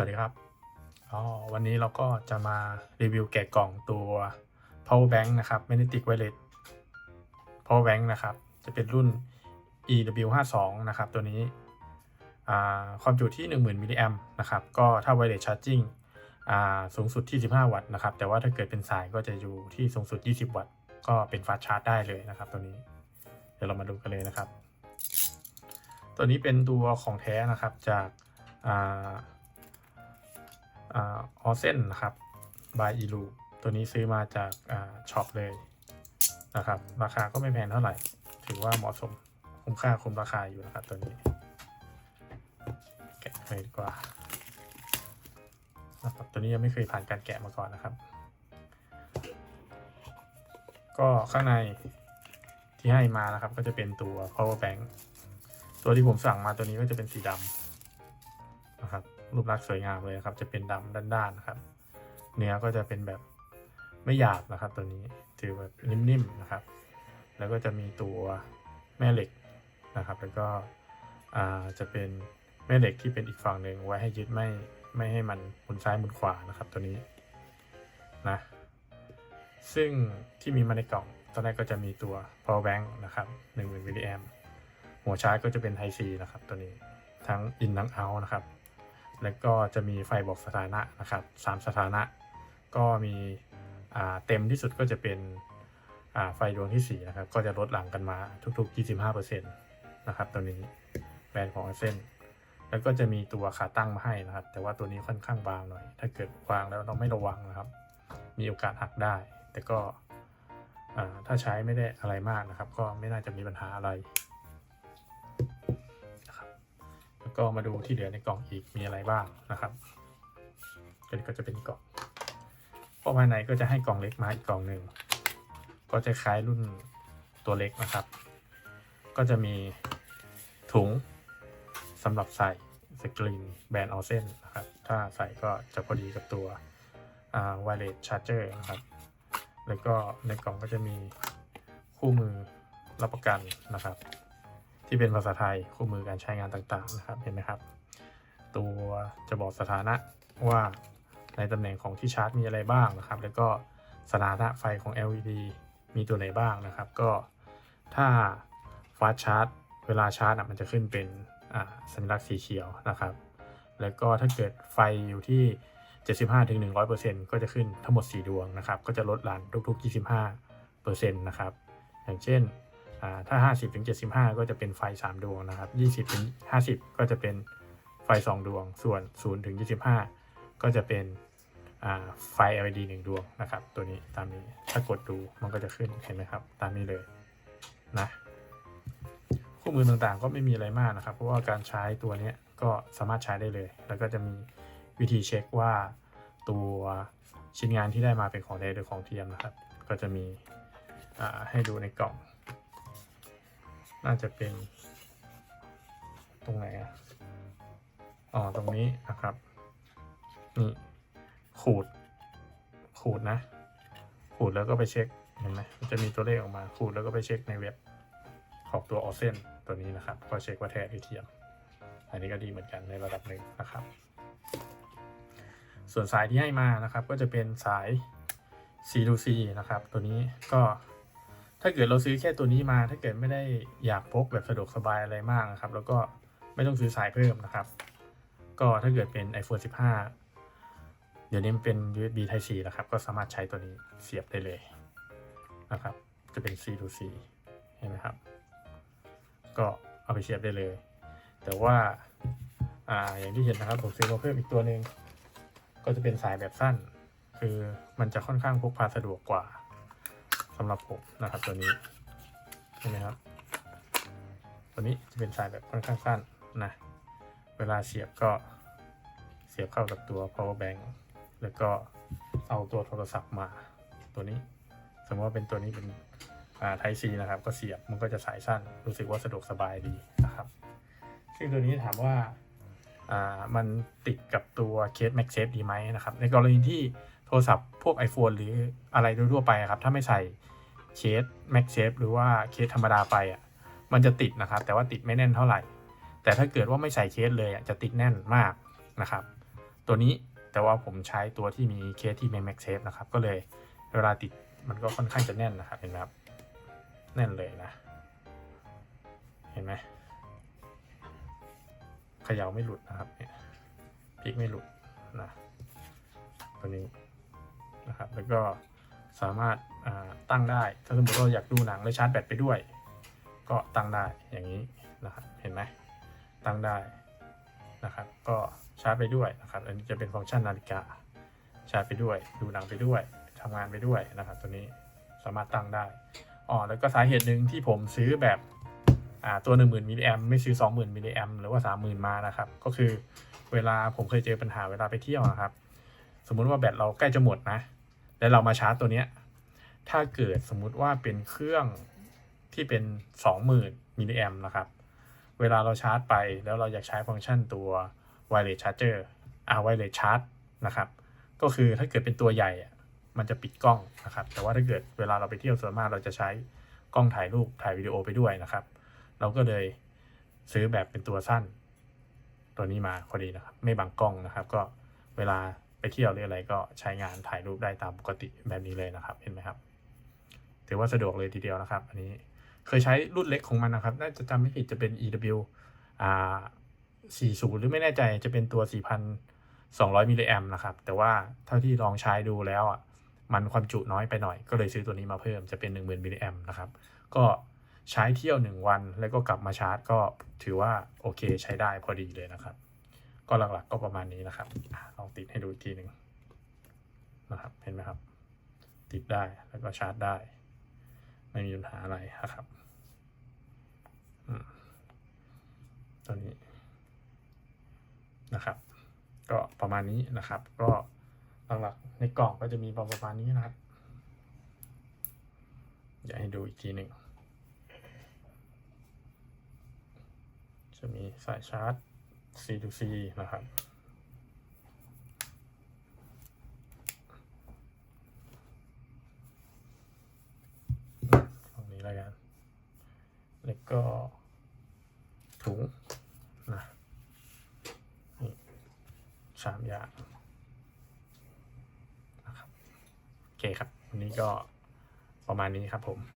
วัสดีครับอ๋อวันนี้เราก็จะมารีวิวแกะกล่องตัว power bank นะครับ magnetic wireless power bank นะครับ จะเป็นรุ่น EW52 นะครับ ตัวนี้ความจุที่ 10,000มิลลิแอมนะครับ ก็ถ้า wireless charging อ่าสูงสุดที่ 15 วัตต์นะครับ แต่ว่าถ้าเกิดเป็นสายก็จะอยู่ที่สูงสุด 20 วัตต์ ก็เป็นฟาสชาร์จได้เลยนะครับ ตัวนี้ เดี๋ยวเรามาดูกันเลยนะครับ ตัวนี้เป็นตัวของแท้นะครับจาก อออเซนนะครับบายอีลูตัวนี้ซื้อมาจากช็อปเลยนะครับ ราคาก็ไม่แพงเท่าไหร่ ถือว่าเหมาะสมคุ้มค่าคุ้มราคาอยู่นะครับตัวนี้แกะเลยดีกว่านะครับตัวนี้ยังไม่เคยผ่านการแกะมาก่อนนะครับ ก็ข้างในที่ให้มานะครับ ก็จะเป็นตัว power bank ตัวที่ผมสั่งมาตัวนี้ก็จะเป็นสีดำนะครับ รูปลักษณ์สวยงามเลยครับ จะเป็นดำด้านๆนะครับ เนื้อก็จะเป็นแบบไม่หยาบนะครับ ตัวนี้ถือแบบนิ่มๆนะครับ แล้วก็จะมีตัวแม่เหล็กนะครับ แล้วก็จะเป็นแม่เหล็กที่เป็นอีกฝั่งหนึ่งไว้ให้ยึดไม่ไม่ให้มันหมุนซ้ายหมุนขวานะครับตัวนี้นะซึ่งที่มีมาในกล่องตอนแรกก็จะมีตัว power bank นะครับ10,000มิลลิแอมหัวชาร์จก็จะเป็น Type C นะครับตัวนี้ทั้ง in ทั้ง out นะครับ แล้วก็จะมีไฟบอกสถานะนะครับสามสถานะ ก็มีเต็มที่สุดก็จะเป็นไฟดวงที่ 4 นะครับ ก็จะลดหลังกันมาทุกๆ 25%นะครับตัวนี้แบรนด์ของเส้นแล้วก็จะมีตัวขาตั้งมาให้นะครับ แต่ว่าตัวนี้ค่อนข้างบางหน่อย ถ้าเกิดวางแล้วเราไม่ระวังนะครับ มีโอกาสหักได้ แต่ก็ถ้าใช้ไม่ได้อะไรมากนะครับ ก็ไม่น่าจะมีปัญหาอะไร ก็มาดูที่เหลือในกล่องอีกมีอะไรบ้างนะครับก็ก็จะเป็นกล่องพอภายในก็จะให้กล่องเล็กมาอีกกล่องหนึ่งก็จะคล้ายรุ่นตัวเล็กนะครับ ก็จะมีถุงสำหรับใส่สกรีนแบรนด์ออเซนนะครับ ถ้าใส่ก็จะพอดีกับตัวไวเลสชาร์เจอร์นะครับ แล้วก็ในกล่องก็จะมีคู่มือรับประกันนะครับ ที่เป็นภาษาไทยคู่มือการใช้งานต่างๆนะครับเห็นไหมครับ ตัวจะบอกสถานะว่าในตำแหน่งของที่ชาร์จมีอะไรบ้างนะครับ แล้วก็สถานะไฟของ LED มีตัวไหนบ้างนะครับ ก็ถ้าฟาสชาร์จเวลาชาร์จมันจะขึ้นเป็นสัญลักษณ์สีเขียวนะครับ แล้วก็ถ้าเกิดไฟอยู่ที่ 75-100%ก็จะขึ้นทั้งหมด 4 ดวงนะครับ ก็จะลดหลั่นทุกๆ 25%นะครับ อย่างเช่น ถ้า 50ถึง75 ก็จะเป็นไฟ 3 ดวงนะครับ20ถึง50 ก็จะเป็นไฟ 2 ดวง ส่วน0ถึง25 ก็จะเป็นไฟ LED 1 ดวงนะครับ ตัวนี้ตามนี้ถ้ากดดูมันก็จะขึ้นเห็นไหมครับ ตามนี้เลยนะคู่มือต่างๆก็ไม่มีอะไรมากนะครับ เพราะว่าการใช้ตัวนี้ก็สามารถใช้ได้เลย แล้วก็จะมีวิธีเช็คว่าตัวชิ้นงานที่ได้มาเป็นของแท้หรือของเทียมนะครับ ก็จะมีให้ดูในกล่อง น่าจะเป็น ตรงไหนอะอ๋อ ตรงนี้นะครับ นี่ขูด ขูดนะ ขูดแล้วก็ไปเช็ค เห็นไหมจะมีตัวเลขออกมา ขูดแล้วก็ไปเช็คในเว็บของตัวออเซนตัวนี้นะครับ ก็เช็คว่าแท้หรือเทียม อันนี้ก็ดีเหมือนกันในระดับหนึ่งนะครับ ส่วนสายที่ให้มานะครับ ก็จะเป็นสาย C to C นะครับ ตัวนี้ก็ ถ้าเกิดเราซื้อแค่ตัวนี้มา ถ้าเกิดไม่ได้อยากพกแบบสะดวกสบายอะไรมากนะครับ แล้วก็ไม่ต้องซื้อสายเพิ่มนะครับ ก็ถ้าเกิดเป็น iPhone 15 เดี๋ยวนี้มันเป็น USB Type C แล้วครับ ก็สามารถใช้ตัวนี้เสียบได้เลยนะครับ จะเป็น C to C เห็นไหมครับ ก็เอาไปเสียบได้เลย แต่ว่าอ่าอย่างที่เห็นนะครับผมซื้อมาเพิ่มอีกตัวหนึ่งก็จะเป็นสายแบบสั้น คือมันจะค่อนข้างพกพาสะดวกกว่า สำหรับผมนะครับตัวนี้เห็นไหมครับ ตัวนี้จะเป็นสายแบบค่อนข้างสั้นนะเวลาเสียบก็เสียบเข้ากับตัว power bank แล้วก็เอาตัวโทรศัพท์มาตัวนี้ สมมติว่าเป็นตัวนี้เป็นอ่า Type C นะครับ ก็เสียบมันก็จะสายสั้น รู้สึกว่าสะดวกสบายดีนะครับ ซึ่งตัวนี้ถามว่าอ่ามันติดกับตัวเคส MagSafe ดีไหมนะครับ ในกรณีที่ โทรศัพท์พวก iPhone หรืออะไรทั่วไปครับ ถ้าไม่ใส่เคส MagSafe หรือว่าเคสธรรมดาไปอะมันจะติดนะครับ แต่ว่าติดไม่แน่นเท่าไหร่ แต่ถ้าเกิดว่าไม่ใส่เคสเลยอะจะติดแน่นมากนะครับ ตัวนี้แต่ว่าผมใช้ตัวที่มีเคสที่เป็น Max Safe นะครับ ก็เลยเวลาติดมันก็ค่อนข้างจะแน่นนะครับเห็นไหมครับแน่นเลยนะ เห็นไหมเขย่าไม่หลุดนะครับเนี่ยพลิกไม่หลุดนะตัวนี้ นะครับ แล้วก็สามารถตั้งได้ ถ้าสมมติเราอยากดูหนังแล้วชาร์จแบตไปด้วย ก็ตั้งได้อย่างนี้นะครับ เห็นไหมตั้งได้นะครับ ก็ชาร์จไปด้วยนะครับ อันนี้จะเป็นฟังก์ชันนาฬิกา ชาร์จไปด้วย ดูหนังไปด้วยทำงานไปด้วยนะครับ ตัวนี้สามารถตั้งได้ อ๋อ แล้วก็สาเหตุหนึ่งที่ผมซื้อแบบตัว 10,000มิลลิแอมไม่ซื้อ 20,000มิลลิแอมหรือว่า 30,000 มานะครับ ก็คือเวลาผมเคยเจอปัญหาเวลาไปเที่ยวนะครับ สมมุติว่าแบตเราใกล้จะหมดนะ แล้วเรามาชาร์จตัวเนี้ย ถ้าเกิดสมมุติว่าเป็นเครื่องที่เป็น 20,000มิลลิแอมนะครับ เวลาเราชาร์จไปแล้วเราอยากใช้ฟังก์ชันตัว wireless charger อ่า wireless charge นะครับ ก็คือถ้าเกิดเป็นตัวใหญ่มันจะปิดกล้องนะครับ แต่ว่าถ้าเกิดเวลาเราไปเที่ยวส่วนมากเราจะใช้กล้องถ่ายรูปถ่ายวิดีโอไปด้วยนะครับ เราก็เลยซื้อแบบเป็นตัวสั้น ตัวนี้มาพอดีนะครับ ไม่บังกล้องนะครับ ก็เวลา ไปเที่ยวหรืออะไรก็ใช้งานถ่ายรูปได้ตามปกติแบบนี้เลยนะครับ เห็นไหมครับ ถือว่าสะดวกเลยทีเดียวนะครับ อันนี้เคยใช้รุ่นเล็กของมันนะครับ น่าจะจำไม่ผิดจะเป็น EW อ่า40 หรือไม่แน่ใจจะเป็นตัว 4,200มิลลิแอมนะครับ แต่ว่าเท่าที่ลองใช้ดูแล้วอะมันความจุน้อยไปหน่อย ก็เลยซื้อตัวนี้มาเพิ่มจะเป็น 10,000มิลลิแอมนะครับ ก็ใช้เที่ยว 1 วันแล้วก็กลับมาชาร์จ ก็ถือว่าโอเคใช้ได้พอดีเลยนะครับ ก็หลักๆก็ประมาณนี้นะครับลองติดให้ดูอีกทีหนึ่งนะครับเห็นไหมครับ ติดได้แล้วก็ชาร์จได้ ไม่มีปัญหาอะไรนะครับอืมตัวนี้นะครับ ก็ประมาณนี้นะครับ ก็หลักๆในกล่องก็จะมีประมาณนี้นะครับอยากให้ดูอีกทีหนึ่งจะมีสายชาร์จ C to C นะครับ ตรงนี้แล้วกัน แล้วก็ถุงนะนี่สามอย่างนะครับ โอเคครับ วันนี้ก็ประมาณนี้ครับผม